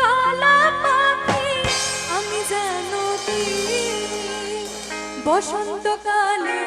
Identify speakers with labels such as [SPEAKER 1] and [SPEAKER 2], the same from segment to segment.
[SPEAKER 1] কালা বসন্তকালে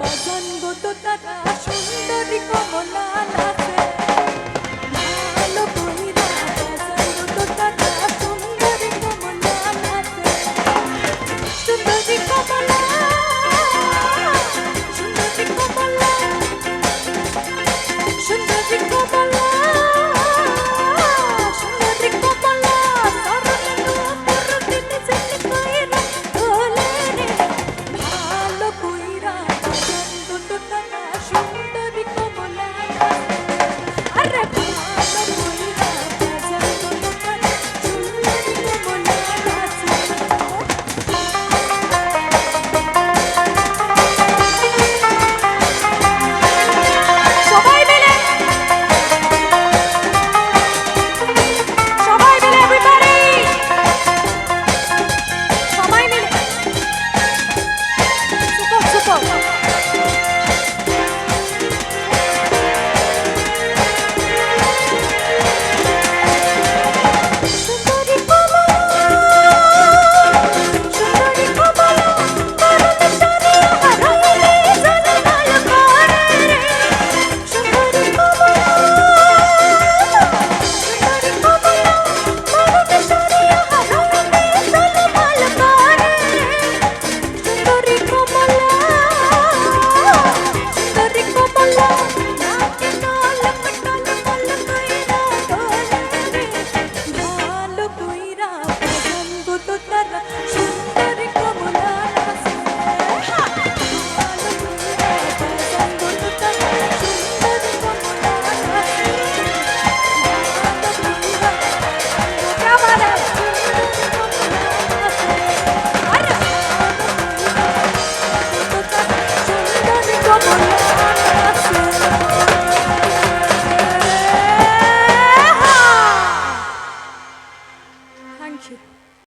[SPEAKER 1] বাজন তারা সুন্দরী কমলা